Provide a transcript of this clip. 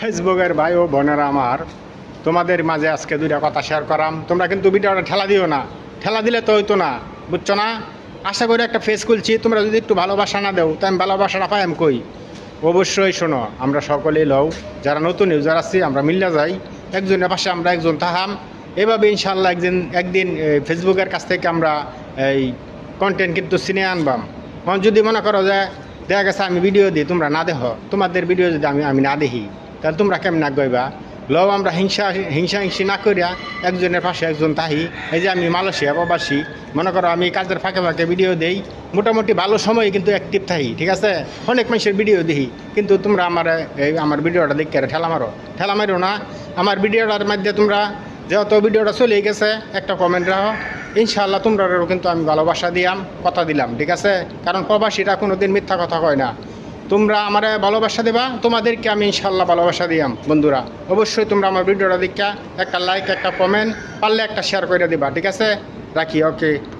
ফেসবুকের ভাই ও বোনেরা আমার, তোমাদের মাঝে আজকে দুইটা কথা শেয়ার করাম। তোমরা কিন্তু ভিডিওটা ঠেলা দিও না। ঠেলা দিলে তো হইতো না, বুঝছ না? আশা করি একটা ফেস খুলছি, তোমরা যদি একটু ভালোবাসা না দেও, তাই আমি ভালোবাসাটা পাই, আমি কই? অবশ্যই শোনো, আমরা সকলেই লও, যারা নতুন ইউজার আছি, আমরা মিল্লা যাই, একজনের পাশে আমরা একজন তাহাম এভাবে ইনশাল্লাহ একদিন একদিন ফেসবুকের কাছ থেকে আমরা এই কন্টেন্ট কিন্তু সিনে আনবাম। যদি মনে করো যে, দেখা গেছে আমি ভিডিও দিই, তোমরা না দেখো। তোমাদের ভিডিও যদি আমি আমি না দেখি। তাহলে তোমরা কেমন না গইবা লও আমরা হিংসা হিংসা হিংসি না করিয়া একজনের পাশে একজন তাহি। এই যে আমি মালয়েশিয়া প্রবাসী, মনে করো আমি কাজের ফাঁকে ফাঁকে ভিডিও দেই। মোটামুটি ভালো সময় কিন্তু অ্যাক্টিভ থাকি ঠিক আছে? অনেক মানুষের ভিডিও দেখি। কিন্তু তোমরা আমার এই আমার ভিডিওটা দেখে ঠেলা মারো। ঠেলা মারো না। আমার ভিডিওটার মধ্যে তোমরা যেহেতু ভিডিওটা চলে গেছে, একটা কমেন্ট রাখো। ইনশাআল্লাহ তোমরাও কিন্তু আমি ভালোবাসা দিয়াম, কথা দিলাম, ঠিক আছে? কারণ প্রবাসীরা কোনোদিন মিথ্যা কথা কয় না। তোমরা আমার ভালোবাসা দেবা, তোমাদেরকে আমি ইনশাল্লাহ ভালোবাসা দিয়াম, বন্ধুরা। অবশ্যই তোমরা আমার ভিডিওটা দেখা, একটা লাইক একটা কমেন্ট পারলে একটা শেয়ার করে দিবা, ঠিক আছে? রাখি ওকে